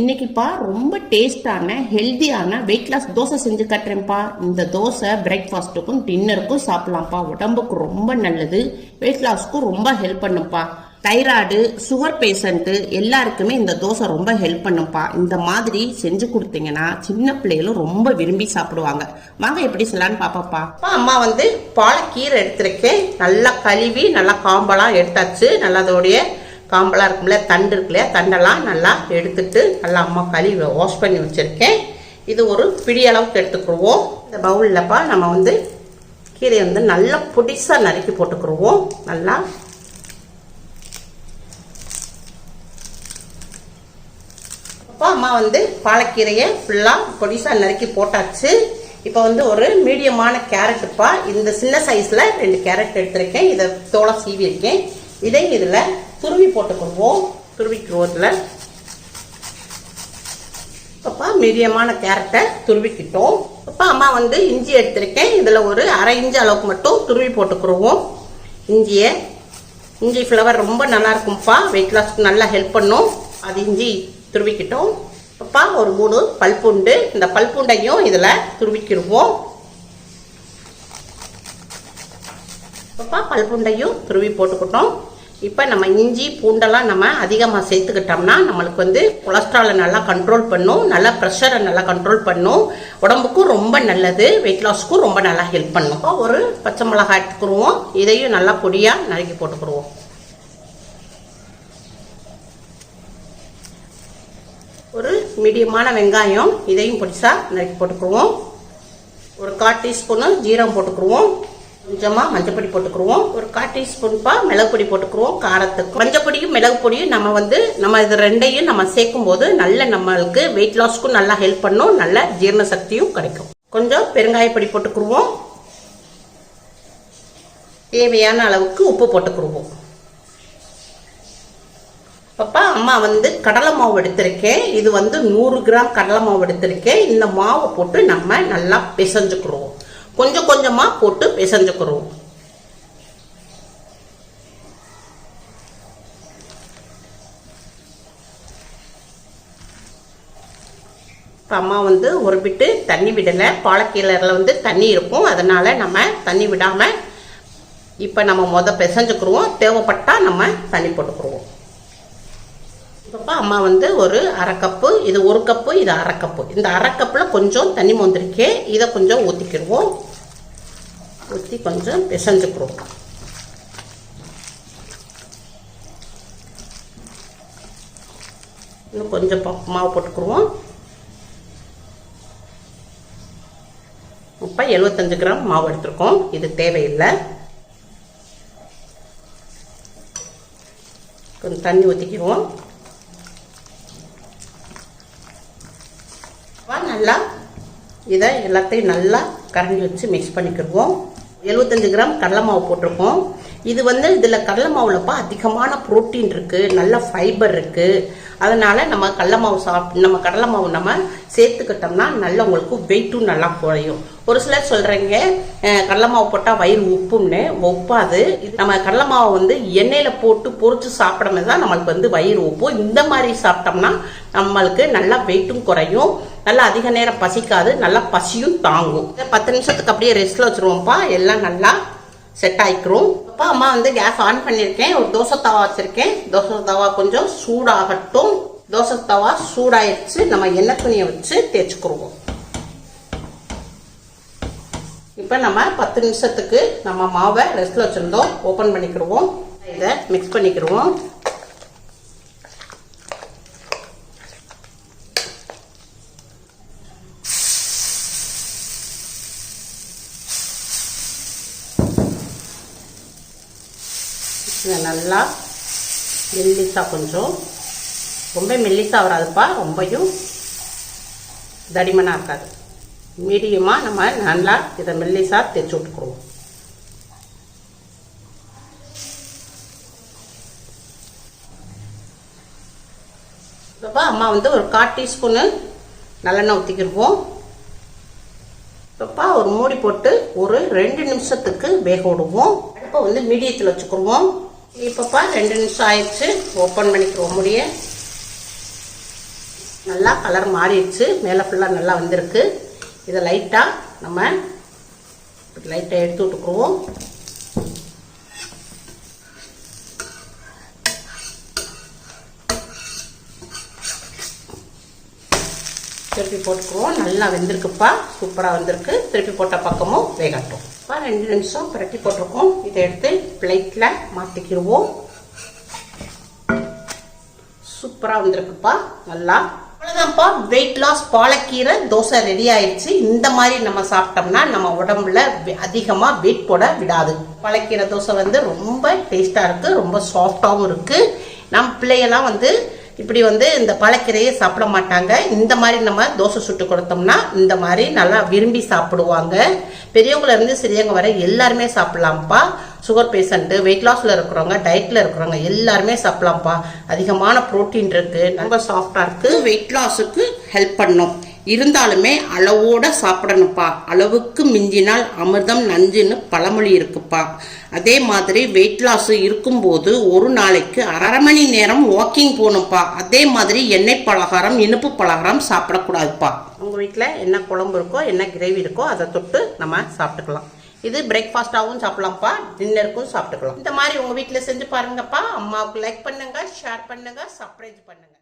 இன்னைக்குப்பா ரொம்ப டேஸ்டான ஹெல்தியான வெயிட் லாஸ் தோசை செஞ்சு கட்டுறேன்ப்பா இந்த தோசை பிரேக்ஃபாஸ்ட்டுக்கும் டின்னருக்கும் சாப்பிடலாம்ப்பா உடம்புக்கு ரொம்ப நல்லது. வெயிட் லாஸ்க்கும் ரொம்ப ஹெல்ப் பண்ணும்ப்பா தைராய்டு சுகர் பேஷண்ட்டு எல்லாருக்குமே இந்த தோசை ரொம்ப ஹெல்ப் பண்ணும்ப்பா இந்த மாதிரி செஞ்சு கொடுத்தீங்கன்னா சின்ன பிள்ளைகளும் ரொம்ப விரும்பி சாப்பிடுவாங்க. வாங்க எப்படி சொல்லலான்னு பாப்பாப்பா அம்மா வந்து பாலக்கீரை எடுத்திருக்கேன். நல்லா கழுவி நல்லா காம்பெல்லாம் எடுத்தாச்சு. நல்லா அதோடைய காம்பெல்லாம் இருக்கும்ல தண்டு இருக்கு இல்லையா தண்டெல்லாம் நல்லா எடுத்துட்டு நல்லா அம்மா கழுவி வாஷ் பண்ணி வச்சுருக்கேன். இது ஒரு பிடி அளவுக்கு எடுத்துக்கிடுவோம். இந்த பவுல்லப்பா நம்ம வந்து கீரையை வந்து நல்லா பொடிசாக நறுக்கி போட்டுக்கிடுவோம். நல்லா. அப்போ அம்மா வந்து பாலக்கீரையை ஃபுல்லாக பொடிசாக நறுக்கி போட்டாச்சு. இப்போ வந்து ஒரு மீடியமான கேரட்டுப்பா இந்த சின்ன சைஸில் ரெண்டு கேரட் எடுத்திருக்கேன். இதை தோலை சீவியிருக்கேன் இதை இதில் துருவி போட்டுக்கிடுவோம் துருவிக்குவோம் இதில் அப்பா மீடியமான கேரட்டை துருவிக்கிட்டோம். அப்பா அம்மா வந்து இஞ்சி எடுத்திருக்கேன். இதில் ஒரு அரை இஞ்சி அளவுக்கு மட்டும் துருவி போட்டுக்கிடுவோம் இஞ்சியை இஞ்சி ஃப்ளவர் ரொம்ப நல்லா இருக்கும்ப்பா வெயிட் லாஸ்க்கு நல்லா ஹெல்ப் பண்ணும். அது இஞ்சி துருவிக்கிட்டோம். அப்பா ஒரு மூணு பல்பூண்டு. இந்த பல்பூண்டையும் இதில் துருவிக்கிடுவோம் அப்பா பல்பூண்டையும் துருவி போட்டுக்கிட்டோம். இப்போ நம்ம இஞ்சி பூண்டெல்லாம் நம்ம அதிகமாக சேர்த்துக்கிட்டோம்னா நம்மளுக்கு வந்து கொலஸ்ட்ராலை நல்லா கண்ட்ரோல் பண்ணும். நல்லா ப்ரெஷரை நல்லா கண்ட்ரோல் பண்ணும். உடம்புக்கும் ரொம்ப நல்லது. வெயிட் லாஸ்க்கும் ரொம்ப நல்லா ஹெல்ப் பண்ணும். இப்போ ஒரு பச்சை மிளகாய் எடுத்துக்கிடுவோம். இதையும் நல்லா பொடியாக நறுக்கி போட்டுக்கிடுவோம். ஒரு மீடியமான வெங்காயம் இதையும் பொடிசாக நறுக்கி போட்டுக்கிடுவோம். ஒரு கால் டீஸ்பூனு ஜீரம் போட்டுக்கிடுவோம். கொஞ்சமாக மஞ்சப்பொடி போட்டுக்கிடுவோம் ஒரு கால் டீஸ்பூன்ப்பா மிளகு பொடி போட்டுக்கிடுவோம் காரத்துக்கு. மஞ்சப்பொடியும் மிளகு பொடியும் நம்ம வந்து நம்ம இது ரெண்டையும் நம்ம சேர்க்கும் போது நல்ல நம்மளுக்கு வெயிட் லாஸ்க்கும் நல்லா ஹெல்ப் பண்ணும் நல்ல ஜீரண சக்தியும் கிடைக்கும். கொஞ்சம் பெருங்காயப்பொடி போட்டுக்கிடுவோம் தேவையான அளவுக்கு உப்பு போட்டுக்கிடுவோம் அப்பா அம்மா வந்து கடலை மாவு எடுத்திருக்கேன். இது வந்து நூறு கிராம் கடலை மாவு எடுத்திருக்கேன். இந்த மாவை போட்டு நம்ம நல்லா பிசைஞ்சுக்கிறோம் கொஞ்சம் கொஞ்சமாக போட்டு பிசைஞ்சுக்கிறோம். அம்மா வந்து ஒரு பிட்டு தண்ணி விடலை. பாலக்கீழரில் வந்து தண்ணி இருக்கும். அதனால் நம்ம தண்ணி விடாமல் இப்போ நம்ம மொதல் பிசைஞ்சுக்கிருவோம். தேவைப்பட்டால் நம்ம தண்ணி போட்டுக்கிறோம் இப்போ அம்மா வந்து ஒரு அரை கப்பு இது ஒரு கப்பு இது அரை கப்பு. இந்த அரை கப்பில் கொஞ்சம் தண்ணி மோந்திருக்கேன் இதை கொஞ்சம் ஊற்றிக்கிடுவோம் ஊற்றி கொஞ்சம் பிசைஞ்சுக்கிடுவோம். இன்னும் கொஞ்சம் மாவு போட்டுக்கிடுவோம். இப்போ எழுபத்தஞ்சு கிராம் மாவு எடுத்திருக்கோம். இது தேவையில்லை. கொஞ்சம் தண்ணி ஊற்றிக்கிடுவோம் நல்லா இதை எல்லாத்தையும் நல்லா கரண்டி வச்சு மிக்ஸ் பண்ணிக்கிடுவோம். எழுபத்தஞ்சு கிராம் கடலை மாவு போட்டிருக்கோம். இது வந்து இதில் கடலை மாவுலப்பா அதிகமான புரோட்டீன் இருக்குது நல்ல ஃபைபர் இருக்குது அதனால் நம்ம கடலை மாவு சாப் நம்ம கடலை மாவு நம்ம சேர்த்துக்கிட்டோம்னா நல்லா உங்களுக்கு வெயிட்டும் நல்லா குறையும். ஒரு சிலர் சொல்கிறீங்க கடலை மாவு போட்டால் வயிறு உப்பும்னு. ஒப்பாது நம்ம கடலை மாவை வந்து எண்ணெயில் போட்டு பொறிச்சு சாப்பிடும் தான் நம்மளுக்கு வந்து வயிறு உப்பும் இந்த மாதிரி சாப்பிட்டோம்னா நம்மளுக்கு நல்லா வெயிட்டும் குறையும். நல்லா அதிக நேரம் பசிக்காது நல்லா பசியும் தாங்கும். பத்து நிமிஷத்துக்கு அப்படியே ரெஸ்ட்ல வச்சிருவோம்ப்பா. எல்லாம் நல்லா செட் ஆயிக்கிறோம். அப்பா அம்மா வந்து கேஸ் ஆன் பண்ணியிருக்கேன். ஒரு தோசை தவா வச்சிருக்கேன். தோசை தவா கொஞ்சம் சூடாகட்டும். தோசை தவா சூடாயிடுச்சு நம்ம எண்ணெய் துணியை வச்சு தேய்ச்சிக்கிடுவோம் இப்போ நம்ம பத்து நிமிஷத்துக்கு நம்ம மாவை ரெஸ்ட்ல வச்சிருந்தோம். ஓப்பன் பண்ணிக்கிடுவோம் இதை மிக்ஸ் பண்ணிக்கிடுவோம் இதை நல்லா மெல்லிசாக கொஞ்சம். ரொம்ப மெல்லிசாக வராதுப்பா ரொம்பையும் தடிமனாக இருக்காது. மீடியமாக நம்ம நல்லா இதை மெல்லிசாக தைச்சி விட்டுக்குருவோம். இப்போ அம்மா வந்து ஒரு கால் டீஸ்பூனு நல்லெண்ணெய் ஊற்றிக்கிடுவோம் இப்போ ஒரு மூடி போட்டு ஒரு ரெண்டு நிமிஷத்துக்கு வேக விடுவோம். அடுப்பை வந்து மீடியத்தில் வச்சுக்கிடுவோம் இப்போப்பா ரெண்டு நிமிஷம் ஆயிடுச்சு. ஓப்பன் பண்ணிக்கிறோம் முடிய. நல்லா கலர் மாறிடுச்சு. மேலே ஃபுல்லாக நல்லா வந்திருக்கு. இதை லைட்டாக நம்ம லைட்டாக எடுத்து விட்டுக்குருவோம் திருப்பி போட்டுக்குவோம். நல்லா வெந்திருக்குப்பா. சூப்பராக வந்திருக்கு. திருப்பி போட்ட பக்கமும் வேகட்டும். இப்போ ரெண்டு நிமிஷம் பிரட்டி போட்டிருக்கோம். இதை எடுத்து பிளேட்டில் மாற்றிக்கிடுவோம் சூப்பராக வந்திருக்குப்பா. நல்லா. அவ்வளோதான்ப்பா வெயிட் லாஸ் பாலக்கீரை தோசை ரெடி ஆயிடுச்சு. இந்த மாதிரி நம்ம சாப்பிட்டோம்னா நம்ம உடம்புல அதிகமாக வெயிட் போட விடாது. பாலக்கீரை தோசை வந்து ரொம்ப டேஸ்ட்டாக இருக்குது ரொம்ப சாஃப்டாகவும் இருக்குது நம்ம பிள்ளையெல்லாம் வந்து இப்படி வந்து இந்த பழக்கீரையை சாப்பிட மாட்டாங்க. இந்த மாதிரி நம்ம தோசை சுட்டு கொடுத்தோம்னா இந்த மாதிரி நல்லா விரும்பி சாப்பிடுவாங்க. பெரியவங்கலேருந்து சிறியவங்க வரை எல்லாருமே சாப்பிட்லாம்ப்பா. சுகர் பேஷண்ட்டு வெயிட் லாஸில் இருக்கிறவங்க டயட்டில் இருக்கிறவங்க எல்லாருமே சாப்பிட்லாம்ப்பா. அதிகமான ப்ரோட்டீன் இருக்குது ரொம்ப சாஃப்டாக இருக்குது வெயிட் லாஸுக்கு ஹெல்ப் பண்ணும். இருந்தாலுமே அளவோட சாப்பிடணும்ப்பா. அளவுக்கு மிஞ்சினால் அமிர்தம் நஞ்சுன்னு பழமொழி இருக்குப்பா. அதே மாதிரி வெயிட் லாஸ் இருக்கும்போது ஒரு நாளைக்கு அரை மணி நேரம் வாக்கிங் போகணும்ப்பா. அதே மாதிரி எண்ணெய் பலகாரம் இனிப்பு பலகாரம் சாப்பிடக்கூடாதுப்பா. உங்கள் வீட்டில் என்ன குழம்பு இருக்கோ என்ன கிரேவி இருக்கோ அதை தொட்டு நம்ம சாப்பிட்டுக்கலாம். இது பிரேக்ஃபாஸ்ட்டாகவும் சாப்பிடலாம்ப்பா டின்னருக்கும் சாப்பிட்டுக்கலாம். இந்த மாதிரி உங்கள் வீட்டில் செஞ்சு பாருங்கப்பா. அம்மாவுக்கு லைக் பண்ணுங்க ஷேர் பண்ணுங்கள் சப்ரைஸ் பண்ணுங்கள்